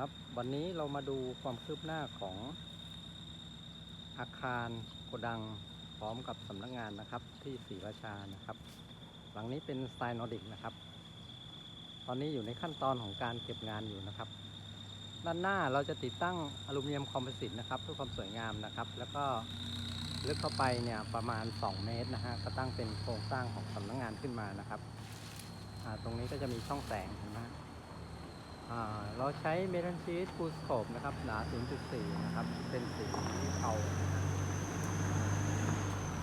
ครับวันนี้เรามาดูความคืบหน้าของอาคารโกดังพร้อมกับสำนักงานนะครับที่ศรีราชานะครับ หลังนี้เป็นสไตล์นอร์ดิกนะครับ ตอนนี้อยู่ในขั้นตอนของการเก็บงานอยู่นะครับ ด้านหน้าเราจะติดตั้งอลูมิเนียมคอมโพสิตนะครับเพื่อความสวยงามนะครับ แล้วก็ลึกเข้าไปเนี่ยประมาณ 2 เมตรนะฮะก็ตั้งเป็นโครงสร้างของสำนักงานขึ้นมานะครับตรงนี้ก็จะมีช่องแสงเห็นไหมฮะ เราใช้เมทัลชีตฟูสโคปนะครับ หนา 0.4 นะครับ เป็นสีเทา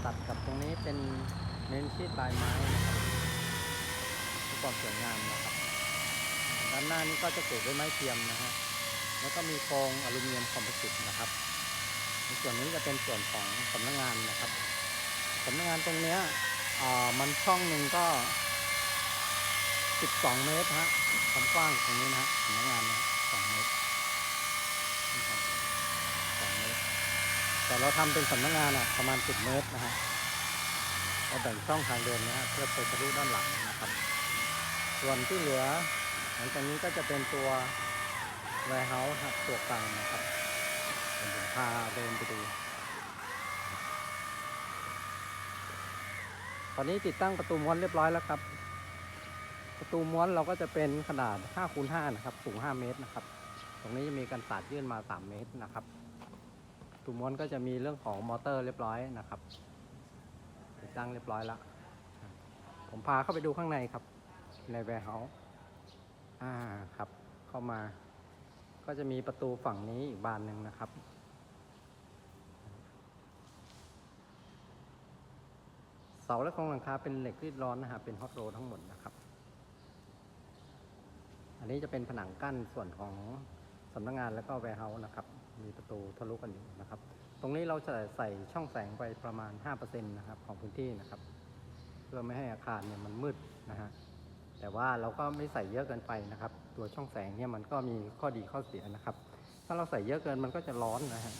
ตัดกับตรงนี้เป็นเมทัลชีตลายไม้นะครับเพื่อความสวยงามนะครับ ด้านหน้านี้ก็จะเกิดด้วยไม้เทียมนะฮะ แล้วก็มีโครงอลูมิเนียมคอมโพสิตนะครับ ในส่วนนี้จะเป็นส่วนของสำนักงานนะครับสำนักงานตรงเนี้ยมันช่องหนึ่งก็ 12 เมตรฮะความกว้างตรงนี้นะฮะสำนักงานนะ2เมตร2เมตร แต่เราทำเป็นสำนักงานอะประมาณ 10 เมตรนะฮะเราแบ่งช่องทางเดินนะฮะเพื่อไปทะลุด้านหลังนะครับ ส่วนที่เหลือ หลังจากนี้ก็จะเป็นตัว warehouse ครับตัวกลางนะครับผมพาเดินไปดูตอนนี้ติดตั้งประตูม้วนเรียบร้อยแล้วครับ ตูม้วนเราก็จะเป็นขนาด5คูณ5นะครับ สูง 5 เมตรนะครับ ตรงนี้จะมีกันศาสตร์ยื่นมา 3 เมตรนะครับ ตูม้วนก็จะมีเรื่องของมอเตอร์เรียบร้อยนะครับติดตั้งเรียบร้อยแล้ว ผมพาเข้าไปดูข้างในครับ ในแวร์เฮาส์อ่าครับ เข้ามา ก็จะมีประตูฝั่งนี้อีกบานหนึ่งนะครับเสาและโครงหลังคาเป็นเหล็กรีดร้อนนะฮะเป็นฮอตโรทั้งหมดนะครับ อันนี้จะเป็นผนังกั้นส่วนของสำนักงานแล้วก็แวร์เฮาส์นะครับ มีประตูทะลุกันอยู่นะครับ ตรงนี้เราจะใส่ช่องแสงไปประมาณ 5%นะครับของพื้นที่นะครับ เพื่อไม่ให้อาคารเนี่ยมันมืดนะฮะ แต่ว่าเราก็ไม่ใส่เยอะเกินไปนะครับ ตัวช่องแสงเนี่ยมันก็มีข้อดีข้อเสียนะครับ ถ้าเราใส่เยอะเกินมันก็จะร้อนนะฮะ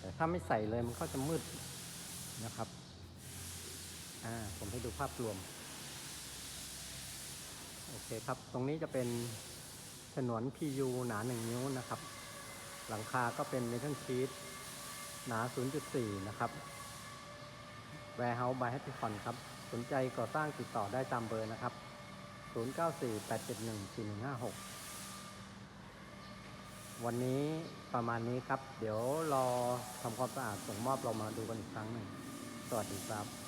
แต่ถ้าไม่ใส่เลยมันก็จะมืดนะครับ อ่า ผมให้ดูภาพรวม เคครับ ตรงนี้จะเป็นฉนวน PU หนา1นิ้วนะครับ หลังคาก็เป็นเมทัลชีตหนา 0.4 นะครับ Warehouse by Happy Fun ครับ สนใจก่อสร้างติดต่อได้ตามเบอร์นะครับ 0948714156 วันนี้ประมาณนี้ครับ เดี๋ยวรอทำความสะอาดส่งมอบเรามาดูกันอีกครั้งหนึ่ง สวัสดีครับ